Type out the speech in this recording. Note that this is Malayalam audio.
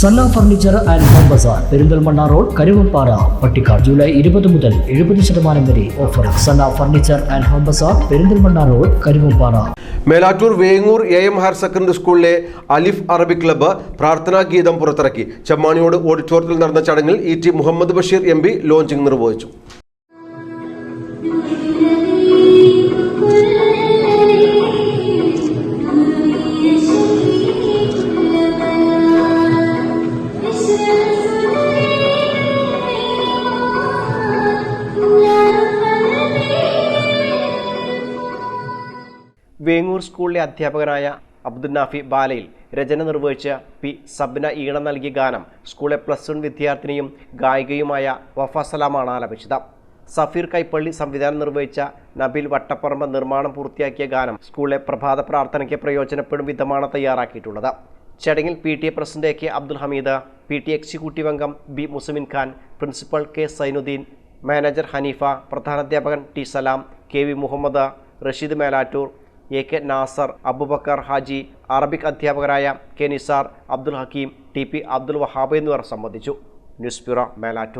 Sanna furniture and home bazaar Perinthalmanna road Karuvappara Pattikkad July ഇരുപത് മുതൽ എഴുപത് ശതമാനം വരെ offer Sanna furniture and home bazaar Perinthalmanna road Karuvappara Melattur Vengoor A M higher secondary സ്കൂളിലെ അലിഫ് അറബി ക്ലബ്ബ് പ്രാർത്ഥനാ ഗീതം പുറത്തിറക്കി. ചെമ്മാണിയോട് ഓഡിറ്റോറിയത്തിൽ നടന്ന ചടങ്ങിൽ E T Muhammad Basheer M P launching നിർവഹിച്ചു. വേങ്ങൂർ സ്കൂളിലെ അധ്യാപകനായ അബ്ദുൽ നാഫി ബാലയിൽ രചന നിർവഹിച്ച പി സബ്ന ഈണം നൽകിയ ഗാനം സ്കൂളിലെ പ്ലസ് വൺ വിദ്യാർത്ഥിനിയും ഗായികയുമായ വഫ സലാമാണ് ആലപിച്ചത്. സഫീർ കൈപ്പള്ളി സംവിധാനം നിർവഹിച്ച നബിൽ വട്ടപ്പറമ്പ് നിർമ്മാണം പൂർത്തിയാക്കിയ ഗാനം സ്കൂളിലെ പ്രഭാത പ്രാർത്ഥനയ്ക്ക് പ്രയോജനപ്പെടും വിധമാണ് തയ്യാറാക്കിയിട്ടുള്ളത്. ചടങ്ങിൽ P T A president K Abdul Hameed P T executive അംഗം B Musamin Khan principal K Sainuddin manager Haneefa പ്രധാനാധ്യാപകൻ T Salam K V Muhammad Rasheed Melattur A K Nasar Abubakar Haji Arabic അധ്യാപകരായ K Nisar Abdul Hakeem T P Abdul Wahab എന്നിവർ സംബന്ധിച്ചു. News bureau Melattur.